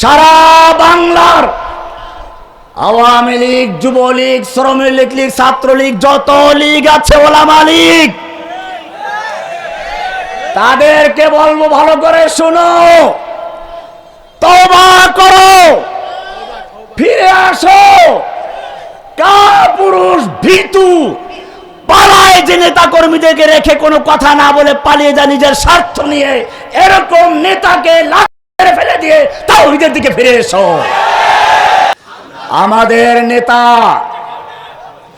সারা বাংলার আওয়ামী লীগ, যুবলীগ শ্রমিক লীগ, ছাত্রলীগ, যত লীগ আছে ওলামা লীগ তাদেরকে বলব ভালো করে শুনো। তবা করো। ফিরে আসো। কা পুরুষ ভীতু পালায় যে নেতা কর্মীদেরকে রেখে কোনো কথা না বলে পালিয়ে যায় নিজের স্বার্থ নিয়ে এরকম নেতাকে মেরে ফেলে দিয়ে তাও নিজের দিকে ফিরে এসো। আমাদের নেতা,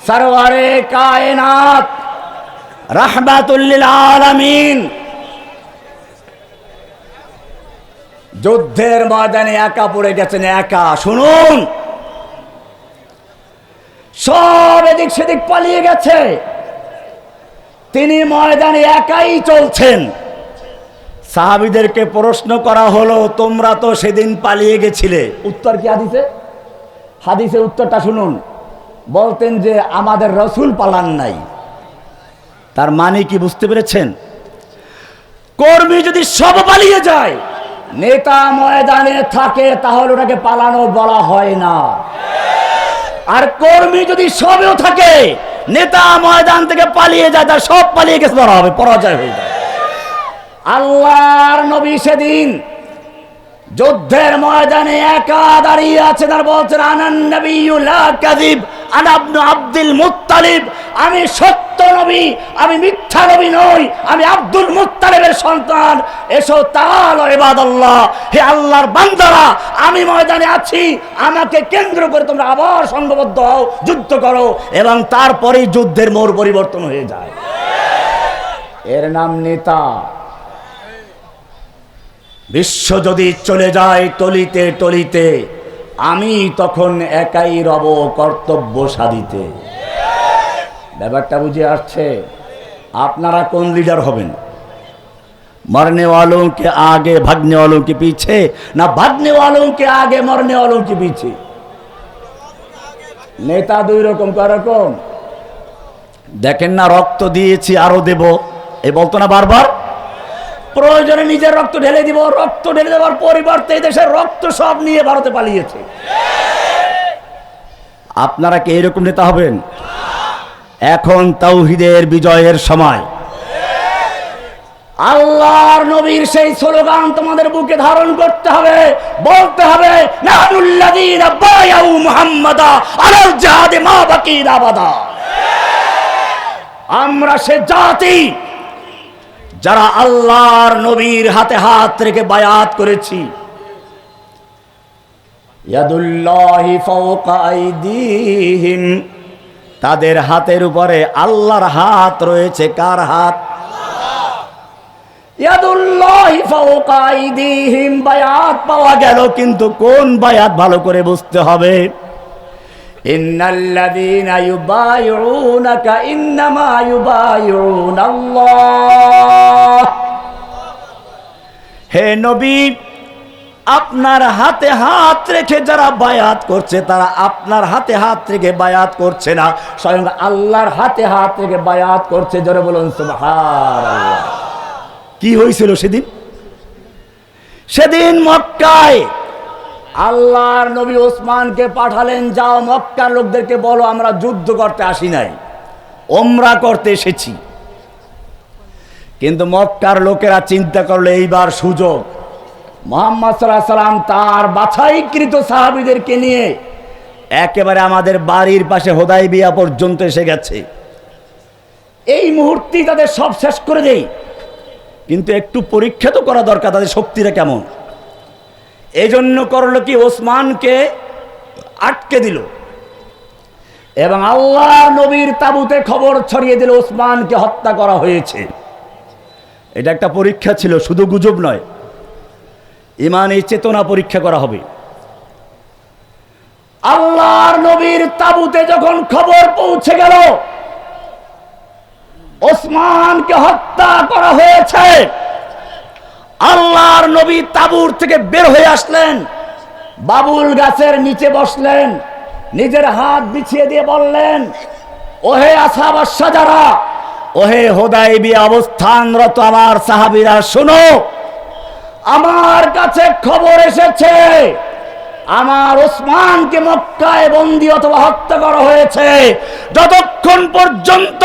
সরওয়ারে কায়নাত রাহমাতুল্লিল আলামিন, যুদ্ধের ময়দানে একা পড়ে গেছেন, একা। শুনুন, সব এদিক সেদিক পালিয়ে গেছে। তিনি ময়দানে একাই চলছেন। সাহাবিদেরকে প্রশ্ন করা হলো তোমরা তো সেদিন পালিয়ে গেছিলে। উত্তর কি হাদিসে? হাদিসে উত্তরটা শুনুন। বলতেন যে আমাদের রসুল পালান নাই। তার মানে কি বুঝতে পেরেছেন? কর্মী যদি সব পালিয়ে যায় নেতা ময়দানে থাকে তাহলে ওটাকে পালানো বলা হয় না। আর কর্মী যদি সবেও থাকে নেতা ময়দান থেকে পালিয়ে যায় তার সব পালিয়ে গেছে বলা হবে পরাজয় হয়ে যায়। আল্লাহর নবী সেদিন যুদ্ধের ময়দানে একা দাঁড়িয়ে আছে, তার বলছেন, আনান নবিউল্লাহ কাযিব, আনা আব্দুল মুত্তালিব। আমি সত্য নবী, আমি মিথ্যা নবী নই, আমি আব্দুল মুত্তালিবের সন্তান। এসো তাল ইবাদাল্লাহ। হে আল্লাহর বান্দারা, আমি ময়দানে আছি, আমাকে কেন্দ্র করে তোমরা আবার সংঘবদ্ধ হও, যুদ্ধ করো, এবং তারপরেই যুদ্ধের মোর পরিবর্তন হয়ে যায়। এর নাম নেতা। বিশ্ব যদি চলে যায় টলিতে টলিতে আমি তখন একাই রব কর্তব্য সাধিতে ব্যাপারটা বুঝে আসছে আপনারা কোন লিডার হবেন मरने वालों के आगे भागने वालों के पीछे ना भागने वालों के आगे मरने वालों के पीछे নেতা দুই রকম রকম দেখেন না রক্ত দিয়েছি আরো দেব এই বলতো না বারবার প্রয়োজনে নিজের রক্ত ঢেলে দিব। রক্ত ঢেলে দেওয়ার পরিবর্তে দেশের রক্ত সব নিয়ে ভারতে পালিয়েছে। আপনারা কি এরকম নেতা হবেন? এখন তাওহিদের বিজয়ের সময়। আল্লাহর নবীর সেই স্লোগান তোমাদের বুকে ধারণ করতে হবে। বলতে হবে আমরা সে জাতি যারা আল্লাহর নবীর হাতে হাত রেখে বায়াত করেছি। তাদের হাতের উপরে আল্লাহর হাত রয়েছে। কার হাত? বায়াত পাওয়া গেল, কিন্তু কোন বায়াত ভালো করে বুঝতে হবে? ইন্নাল্লাযীনা ইউবাইউনাকা ইন্নামা ইউবাইউনাল্লাহ হে নবী, আপনার হাতে হাত রেখে যারা বায়াত করছে, তারা আপনার হাতে হাত রেখে বায়াত করছে না। স্বয়ং আল্লাহর হাতে হাত রেখে বায়াত করছে, জোরে বলুন কি হয়েছিল সেদিন? সেদিন মক্কায় আল্লাহর নবী ওসমানকে পাঠালেন, যাও মক্কার লোকদেরকে বলো, আমরা যুদ্ধ করতে আসি নাই। ওমরা করতে এসেছি। কিন্তু মক্কার লোকেরা চিন্তা করল, এইবার সুযোগ। মোহাম্মদ সাল্লাহ সাল্লাম তার বাছাইকৃত সাহাবিদেরকে নিয়ে একেবারে আমাদের বাড়ির পাশে হোদাই বিয়া পর্যন্ত এসে গেছে। এই মুহূর্তেই তাদের সব শেষ করে দেই। কিন্তু একটু পরীক্ষা তো করা দরকার, তাদের শক্তিটা কেমন? এই জন্য করল কি ওসমানকে আটকে দিল। এবং আল্লাহ নবীর তাবুতে খবর ছড়িয়ে দিল, ওসমানকে হত্যা করা হয়েছে। এটা একটা পরীক্ষা ছিল, শুধু গুজব নয়। ইমানে চেতনা পরীক্ষা করা হবে। আল্লাহর নবীর তাবুতে যখন খবর পৌঁছে গেল, ওসমানকে হত্যা করা হয়েছে। আল্লাহর নবী তাবুর থেকে বের হয়ে আসলেন। বাবুল গাছের নিচে বসলেন। নিজের হাত বিছিয়ে দিয়ে বললেন, ওহে আসাবার সাজারা ওহে হোদাইবি অবস্থানরত আমার সাহাবিরা, শোনো, আমার কাছে খবর এসেছে। আমার ওসমানকে মক্কায় বন্দি অথবা হত্যা করা হয়েছে। যতক্ষণ পর্যন্ত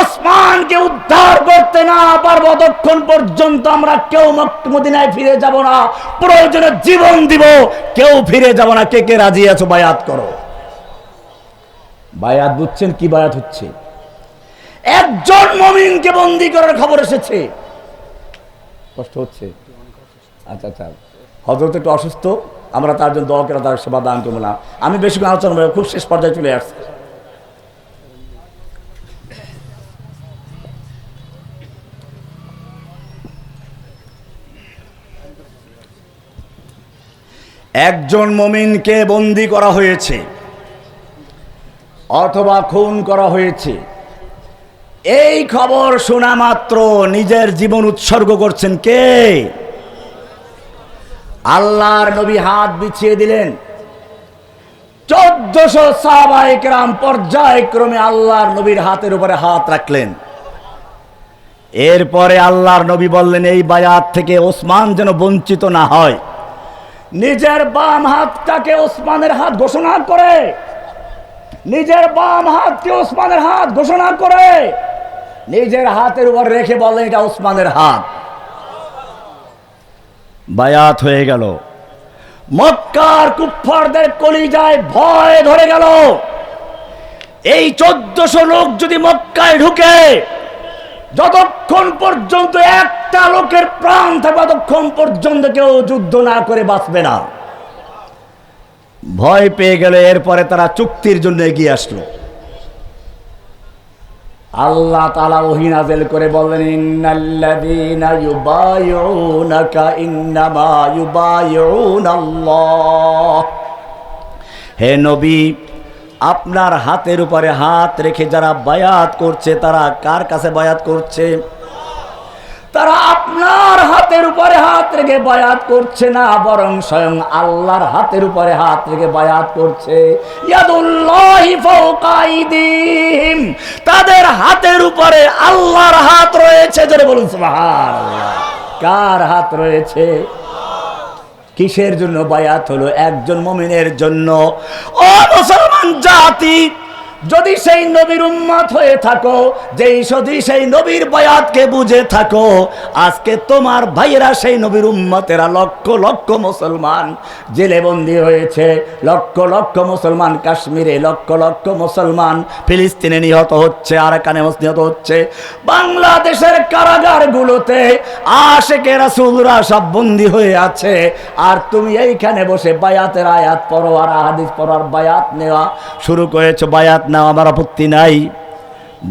ওসমানকে উদ্ধার করতে না পারব, ততক্ষণ পর্যন্ত আমরা কেউ মদিনায় ফিরে যাব না। প্রয়োজনে জীবন দিব, কেউ ফিরে যাব না। কে কে রাজি আছো? বায়াত করো। বায়াত বুঝছেন কি বায়াত হচ্ছে? একজন মমিনকে বন্দি করার খবর এসেছে। কষ্ট হচ্ছে? আচ্ছা আচ্ছা। হজরত একটু অসুস্থ? আমরা তার জন্য দোয়া করে তার সেবা দান করব না। আমি বেশি আলোচনা করব, খুব শেষ পর্যায়ে চলে আসছি। একজন মমিনকে বন্দি করা হয়েছে অথবা খুন করা হয়েছে। এই খবর শোনা মাত্র নিজের জীবন উৎসর্গ করছেন কে? আল্লাহর নবী হাত বিছিয়ে দিলেন। চোদ্দশো সাহবাইকরাম পর্যায়ক্রমে আল্লাহর নবীর হাতের উপরে হাত রাখলেন। এরপরে আল্লাহর নবী বললেন, এই বায়াত থেকে ওসমান যেন বঞ্চিত না হয়। নিজের বাম হাতটাকে ওসমানের হাত ঘোষণা করে। নিজের বাম হাতকে ওসমানের হাত ঘোষণা করে। নিজের হাতের উপর রেখে বলেন এটা ওসমানের হাত। বায়াত হয়ে গেল। মক্কার কুফারদের কলিজায় ভয় ধরে গেল। এই চোদ্দশো লোক যদি মক্কায় ঢুকে, যতক্ষণ পর্যন্ত একটা লোকের প্রাণ থাকবে, ততক্ষণ পর্যন্ত কেউ যুদ্ধ না করে বাঁচবে না। ভয় পেয়ে গেল এরপরে তারা চুক্তির জন্য এগিয়ে আসলো। আল্লাহ তালা ওহিনাজেল করে বললেন হে নবী, আপনার হাতের উপরে হাত রেখে যারা বায়াত করছে, তারা কার কাছে বায়াত করছে? তারা আপনার হাতের উপরে হাত রেখে বায়াত করছে না, বরং স্বয়ং আল্লাহর হাতের উপরে হাত রেখে বায়াত করছে। তাদের হাতের উপরে আল্লাহর হাত রয়েছে, জোরে বলুন কার হাত রয়েছে? কিসের জন্য বায়াত হলো? একজন মমিনের জন্য। ও মুসলমান জাতি যদি সেই নবীর উম্মত হয়ে থাকো, যেই যদি সেই নবীর বায়াতকে বুঝে থাকো, আজকে তোমার ভাইয়েরা সেই নবীর উম্মতেরা লক্ষ লক্ষ মুসলমান জেলে বন্দী হয়েছে, লক্ষ লক্ষ মুসলমান কাশ্মীরে, লক্ষ লক্ষ মুসলমান ফিলিস্তিনে নিহত হচ্ছে আর কানে নিহত হচ্ছে। বাংলাদেশের কারাগারগুলোতে আশেকে রাসূলরা সব বন্দী হয়ে আছে। আর তুমি এইখানে বসে বায়াতের আয়াত পড়ো আর হাদিস পড়ার বায়াত নেওয়া শুরু করেছ, বায়াত নেওয়া আমার আপত্তি নাই,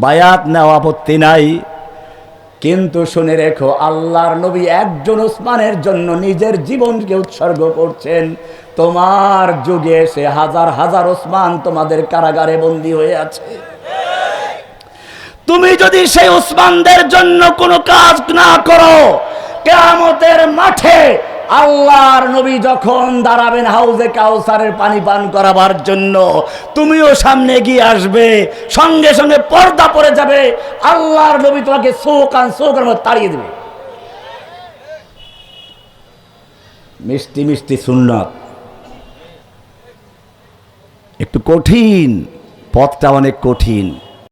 বায়াত নেওয়া আপত্তি নাই। কিন্তু শুনে রেখো, আল্লাহর নবী একজন ওসমানের জন্য নিজের জীবনকে উৎসর্গ করছেন। তোমার যুগে এসে হাজার হাজার ওসমান তোমাদের কারাগারে বন্দী হয়ে আছে। তুমি যদি সেই উসমানদের জন্য কোনো কাজ না করো, কেয়ামতের মাঠে আল্লাহর নবী যখন দাঁড়াবেন হাউজে কাউসারের পানি পান করাবার জন্য, তুমিও সামনে গিয়ে আসবে, সঙ্গে সঙ্গে পর্দা পড়ে যাবে, আল্লাহর নবী তোমাকে চৌকার মধ্যে তাড়িয়ে দেবে। মিষ্টি মিষ্টি সুন্নত। একটু কঠিন, পথটা অনেক কঠিন।